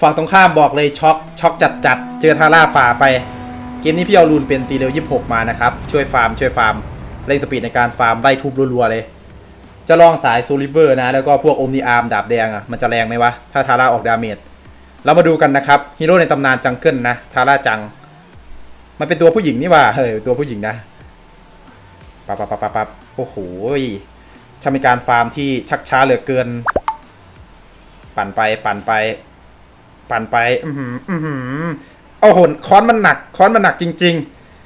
ฝั่งตรงข้ามบอกเลยช็อกช็อกจัดจัดเจอทาร่าป่าไป เกมนี้พี่เอารูนเป็นตีเร็ว 26 มานะครับ ช่วยฟาร์มช่วยฟาร์มเร่งสปีดในการฟาร์มไล่ทุบรัวๆเลย จะลองสายโซลิเวอร์นะ แล้วก็พวกโอมนีอาร์มดาบแดงอะมันจะแรงไหมวะ ถ้าทาร่าออกดาเมจเรามาดูกันนะครับฮีโร่ในตำนานจังเกิลนะทาร่าจัง มันเป็นตัวผู้หญิงนี่ว่าเฮ้ยตัวผู้หญิงนะปับปับปับปับปับโอ้โหช่างเป็นการฟาร์มที่ชักช้าเหลือเกิน ปั่นไปปั่นไป ปั่นไป อือหืออือหือโอ้โหค้อนมันหนัก ค้อนมันหนักจริง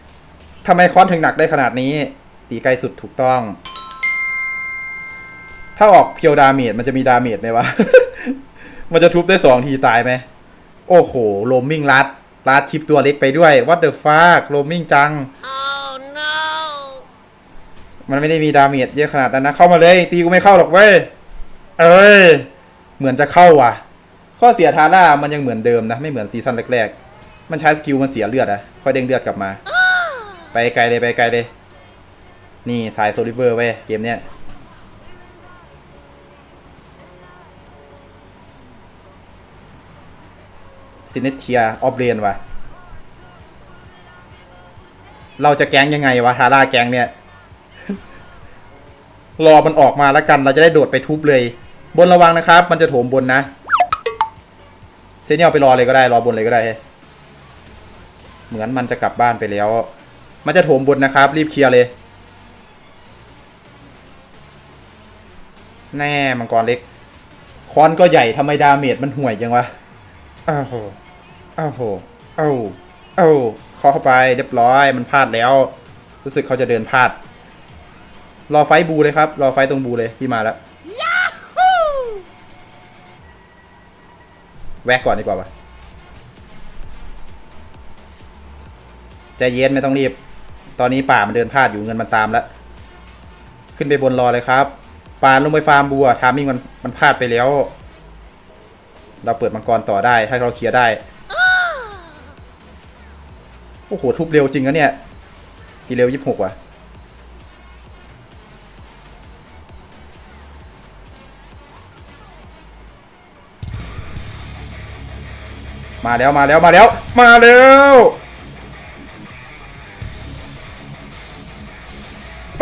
ๆทำไมค้อนถึงหนักได้ขนาดนี้ ตีไกลสุดถูกต้อง ถ้าออกเพียวดาเมจมันจะมีดาเมจไหมวะ มันจะทุบได้สองทีตายไหม โอ้โหโรมมิ่งรัดรัดคลิปตัวเล็กไปด้วย what the fuck โรมมิ่งจัง Oh no! มันไม่ได้มีดาเมจเยอะขนาดนั้นนะ เข้ามาเลย ตีกูไม่เข้าหรอกเว้ย เอ้ย เหมือนจะเข้าว่ะ ข้อเสียทาร่ามันยังเหมือนเดิมนะ ไม่เหมือนซีซั่นแรกๆ มันใช้สกิลมันเสียเลือดอะค่อยเด้งเลือดกลับมา ไปไกลเลยไปไกลเลย นี่สายโซลิเวอร์เว้ยเกมเนี้ยซินเนเทียออฟเรนว่ะ เราจะแก๊งยังไงวะทาร่าแก๊งเนี่ย รอมันออกมาแล้วกันเราจะได้โดดไปทุบเลย บนระวังนะครับ มันจะโถมบนนะ เซเนียลไปรอเลยก็ได้รอบนเลยก็ได้ เหมือนมันจะกลับบ้านไปแล้ว มันจะโถมบนนะครับ รีบเคลียร์เลย แน่มังกรเล็ก คอนก็ใหญ่ทำไมดาเมจมันห่วยจังวะอ้าวโหอ้าวโหอ้าวอ้าวเคาะเข้าไปเรียบร้อยมันพลาดแล้ว รู้สึกเขาจะเดินพลาด รอไฟท์บูเลยครับ รอไฟท์ตรงบูเลยพี่มาแล้ว แวะก่อนดีกว่าวะใจเย็นไม่ต้องรีบ ตอนนี้ป่ามันเดินพลาดอยู่เงินมันตามแล้ว ขึ้นไปบนรอเลยครับป่าลงไปฟาร์มบัวทามิ่งมันมันพลาดไปแล้ว เราเปิดมังกรต่อได้ถ้าเราเคลียร์ได้ โอ้โห ทุบเร็วจริงนะเนี่ยทีเร็วยี่สิบหกว่ะ มาแล้วมาแล้วมาแล้วมาแล้ว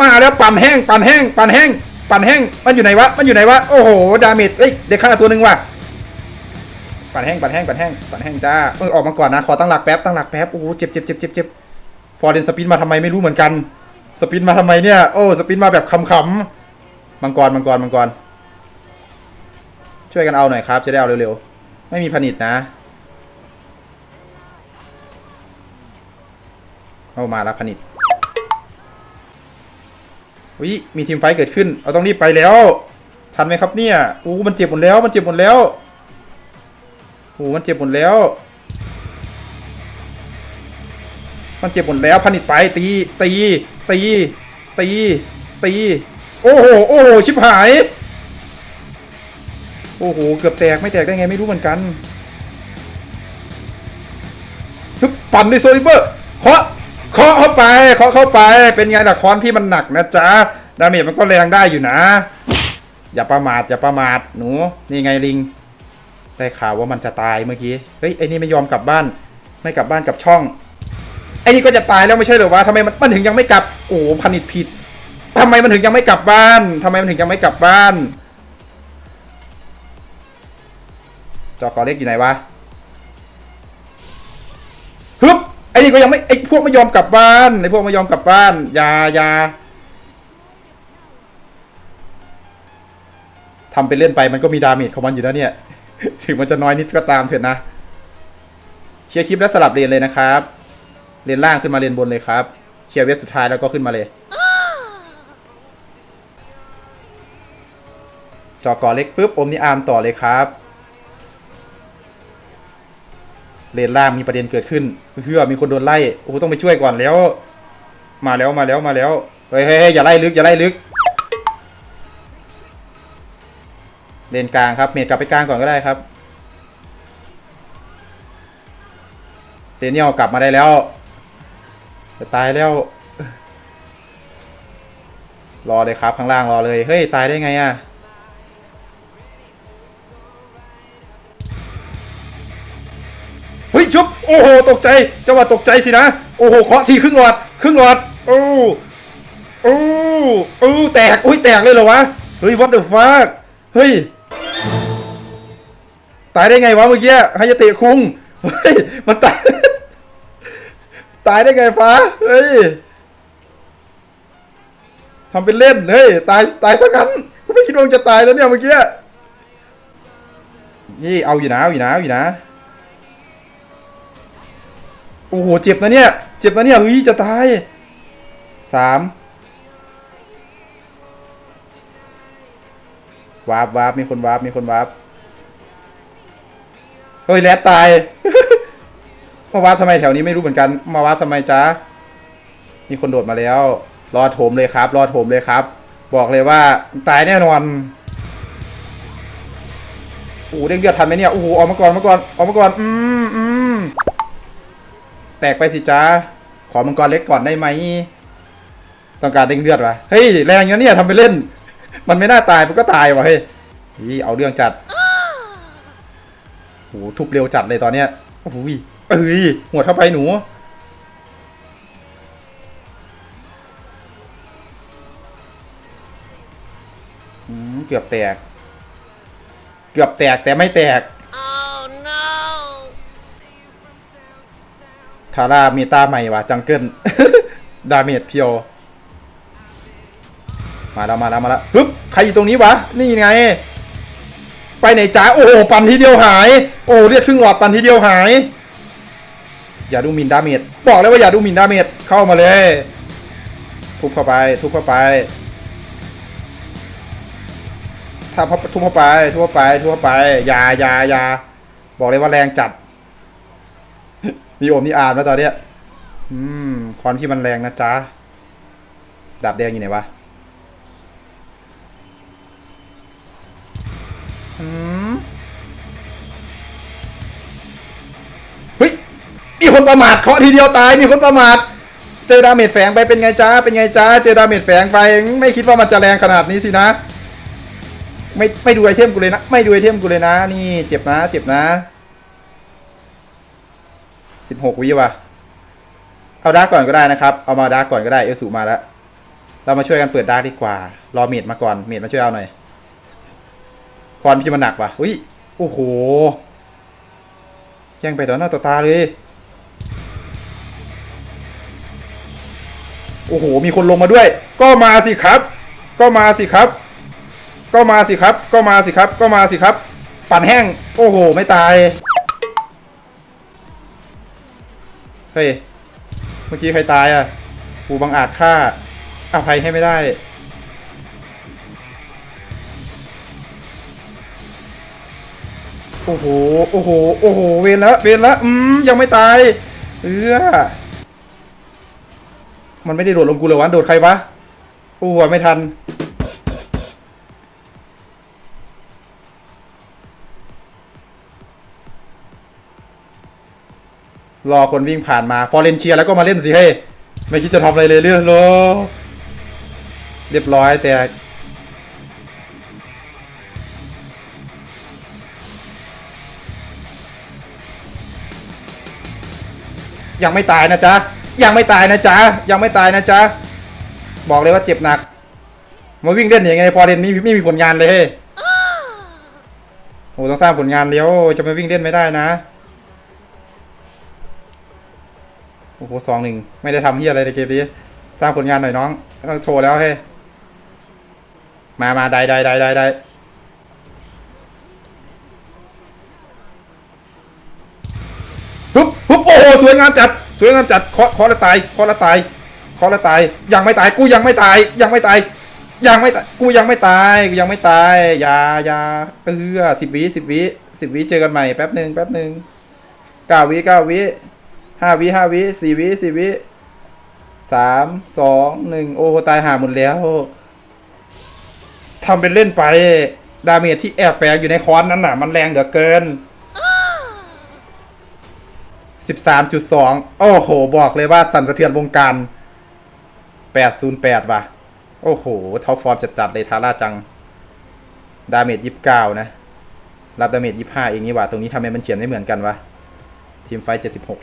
มาแล้วปั่นแห้งปั่นแห้งปั่นแห้งปั่นแห้งมันอยู่ไหนวะมันอยู่ไหนวะโอ้โหดาเมจเอ้ยเด็กฆ่าตัวหนึ่งว่ะปั่นแห้งปั่นแห้งปั่นแห้งปั่นแห้งจ้าเออออกมาก่อนนะขอตั้งหลักแป๊บตั้งหลักแป๊บโอ้โหเจ็บเจ็บเจ็บเจ็บเจ็บฟอร์เรนสปินมาทำไมไม่รู้เหมือนกัน สปินมาทำไมเนี่ยโอ้สปินมาแบบขำๆมังกรมังกรมังกรช่วยกันเอาหน่อยครับจะได้เอาเร็วๆไม่มีผนิตนะ เอามาแล้วพนิตวิมีทีมไฟเกิดขึ้น เอาต้องรีบไปแล้ว ทันไหมครับเนี่ยอู้มันเจ็บหมดแล้ว มันเจ็บหมดแล้วโอ้มันเจ็บหมดแล้ว มันเจ็บหมดแล้วพนิตไปตีตีตีตีตี โอ้โหโอ้โหชิบหาย โอ้โหเกือบแตกไม่แตกได้ไงไม่รู้เหมือนกันฮึบปั่นด้วยโซลิเบอร์เคาะ เคาะเข้าไปเคาะเข้าไป เป็นไงล่ะค้อนพี่มันหนักนะจ๊ะ ดาเมจมันก็แรงได้อยู่นะ อย่าประมาทอย่าประมาทหนู นี่ไงลิง ได้ข่าวว่ามันจะตายเมื่อกี้ เฮ้ยไอ้นี่ไม่ยอมกลับบ้าน ไม่กลับบ้านกับช่อง ไอ้นี่ก็จะตายแล้วไม่ใช่เหรอวะทำไมมันมันถึงยังไม่กลับ โอ้โหผนิตผิดทำไมมันถึงยังไม่กลับบ้าน ทำไมมันถึงยังไม่กลับบ้าน จอกอเล็กอยู่ไหนวะ ไอ้นี่ก็ยังไม่ไอ้พวกไม่ยอมกลับบ้านไอ้พวกไม่ยอมกลับบ้านอย่าอย่าทำไปเล่นไปมันก็มีดาเมจของมันอยู่นะเนี่ย ถึงมันจะน้อยนิดก็ตามเถอะนะเคลียร์คลิปแล้วสลับเลนเลยนะครับเลนล่างขึ้นมาเลนบนเลยครับเคลียร์เว็บสุดท้ายแล้วก็ขึ้นมาเลย จอกอเล็กปุ๊บอมนิอาร์มต่อเลยครับ เลนล่างมีประเด็นเกิดขึ้นเพื่อมีคนโดนไล่โอ้โหต้องไปช่วยก่อนแล้ว มาแล้วมาแล้วมาแล้วเฮ้ยเฮ้ยอย่าไล่ลึกอย่าไล่ลึก เลนกลางครับเมดกลับไปกลางก่อนก็ได้ครับเซเนียลกลับมาได้แล้วจะตายแล้ว รอเลยครับข้างล่างรอเลยเฮ้ยตายได้ไงอะ ชุบโอ้โหตกใจจังหวะตกใจสินะโอ้โหเคาะทีครึ่งหลอดครึ่งหลอดโอ้โอ้โอ้แตกอุ้ยแตกเลยเหรอวะเฮ้ย what the fuck เฮ้ยตายได้ไงวะเมื่อกี้ฮายาเตะคุงเฮ้ยมันตายตายได้ไงฟ้าเฮ้ยทำเป็นเล่นเฮ้ยตายตายซะงั้นไม่คิดว่าจะตายแล้วเนี่ยเมื่อกี้นี่เอาอยู่นะเอาอยู่นะเอาอยู่นะ โอ้โห เจ็บนะเนี่ย เจ็บนะเนี่ย เฮ้ย จะตายสามวาร์ปวาร์ปมีคนวาร์ปมีคนวาร์ปเฮ้ยแรดตาย มาวาร์ปทำไมแถวนี้ไม่รู้เหมือนกัน มาวาร์ปทำไมจ๊ะมีคนโดดมาแล้ว รอโถมเลยครับ รอโถมเลยครับ บอกเลยว่าตายแน่นอนโอ้โหเด้งเลือดทันไหมเนี่ย โอ้โหออกมาก่อนออกมาก่อนออกมาก่อน อืมอืม แตกไปสิจ้าขอมังกรเล็กก่อนได้ไหมต้องการเด้งเลือดวะเฮ้ยแรงนี้เนี่ยทำไปเล่น มันไม่น่าตายมันก็ตายวะเฮ้ยนี่เอาเรื่องจัดโหทุบเร็วจัดเลยตอนเนี้ยโอ้โหยเอ้ยหัวดเข้าไปหนูเกือบแตก เกือบแตกแต่ไม่แตก ทาร่าเมตาใหม่ว่ะจังเกิลดาเมจเพียว มาแล้วมาแล้วมาแล้วปึ๊บใครอยู่ตรงนี้วะ นี่ไง ไปไหนจ้าโอ้ปันทีเดียวหาย โอ้เลือดครึ่งหลอดปันทีเดียวหาย อย่าดูมินดาเมจบอกเลยว่าอย่าดูมินดาเมจเข้ามาเลย ทุบเข้าไปทุบเข้าไปถ้าพับทุบเข้าไปทุบเข้าไปทุบเข้าไปอย่าอย่าอย่าบอกเลยว่าแรงจัด มีโอมนี่อ่านแล้วตอนเนี้ย อืมคอนที่มันแรงนะจ๊ะ ดาบแดงอยู่ไหนวะ อืม เฮ้ย มีคนประมาทเคาะทีเดียวตาย มีคนประมาท เจอดาเมจแฝงไปเป็นไงจ้า เป็นไงจ้า เจอดาเมจแฝงไป ไม่คิดว่ามันจะแรงขนาดนี้สินะ ไม่ไม่ดูไอเทมกูเลยนะ ไม่ดูไอเทมกูเลยนะ นี่เจ็บนะ เจ็บนะ สิบหกวิว่ะ เอาดาร์กก่อนก็ได้นะครับ เอามาดาร์กก่อนก็ได้ เอลสูมาแล้ว เรามาช่วยกันเปิดดาร์กดีกว่า รอเมดมาก่อน เมดมาช่วยเอาหน่อย คอนพี่มันหนักว่ะอุ้ย โอ้โห แจ้งไปต่อหน้าต่อตาเลย โอ้โห มีคนลงมาด้วย ก็มาสิครับ ก็มาสิครับ ก็มาสิครับ ก็มาสิครับ ก็มาสิครับ ปั่นแห้ง โอ้โห ไม่ตาย เฮ้ย เมื่อกี้ใครตายอะ กูบังอาจฆ่าอภัยให้ไม่ได้ โอ้โห โอ้โห โอ้โห เวนละ เวนละ อืม ยังไม่ตาย เออมันไม่ได้โดดลงกูเลยวะ โดดใครวะโอ้ไม่ทัน รอคนวิ่งผ่านมา ฟอร์เรนเคลียร์แล้วก็มาเล่นสิเฮ้ยไม่คิดจะทำอะไรเลยเรื่องโลเรียบร้อยแต่ ยังไม่ตายนะจ๊ะ ยังไม่ตายนะจ๊ะ ยังไม่ตายนะจ๊ะ บอกเลยว่าเจ็บหนัก มาวิ่งเล่นอย่างไงฟอร์เรนไม่ไม่มีผลงานเลยเฮ้ยโอ้ต้องสร้างผลงานเลี้ยวจะมาวิ่งเล่นไม่ได้นะ อ้โหสองหนึ่งไม่ได้ทำเฮียอะไรในเกมนี้สร้างผลงานหน่อยน้องต้องโชว์แล้วเฮ้มามาได้ได้ได้ได้ได้ปุ๊บปุ๊บโอ้โหสวยงามจัด สวยงามจัดเคาะเคาะล้วตายเคาะล้วตายเคาะล้วตาย ยังไม่ตาย กูยังไม่ตาย ยังไม่ตาย ยังไม่ตาย กูยังไม่ตาย กูยังไม่ตาย ยายาเออสิบวิสิบวิสิบวิเจอกันใหม่แป๊บหนึ่งแป๊บหนึ่งเก้าวิเก้าวิ ห้าวิห้าวิสี่วิสี่วิสามสองหนึ่งโอ้ตายหาหมดแล้วทำเป็นเล่นไป ดาเมจที่แอบแฝงอยู่ในคอนนั้นน่ะ มันแรงเหลือเกิน13.2โอ้โห บอกเลยว่าสั่นสะเทือนวงการ808ว่ะ โอ้โหท็อปฟอร์มจัดๆเลยทาร่าจัง ดาเมจ29นะ รับดาเมจ25เองนี่ว่ะตรงนี้ทำไมมันเขียนไม่เหมือนกันวะ ทีมไฟ76เลย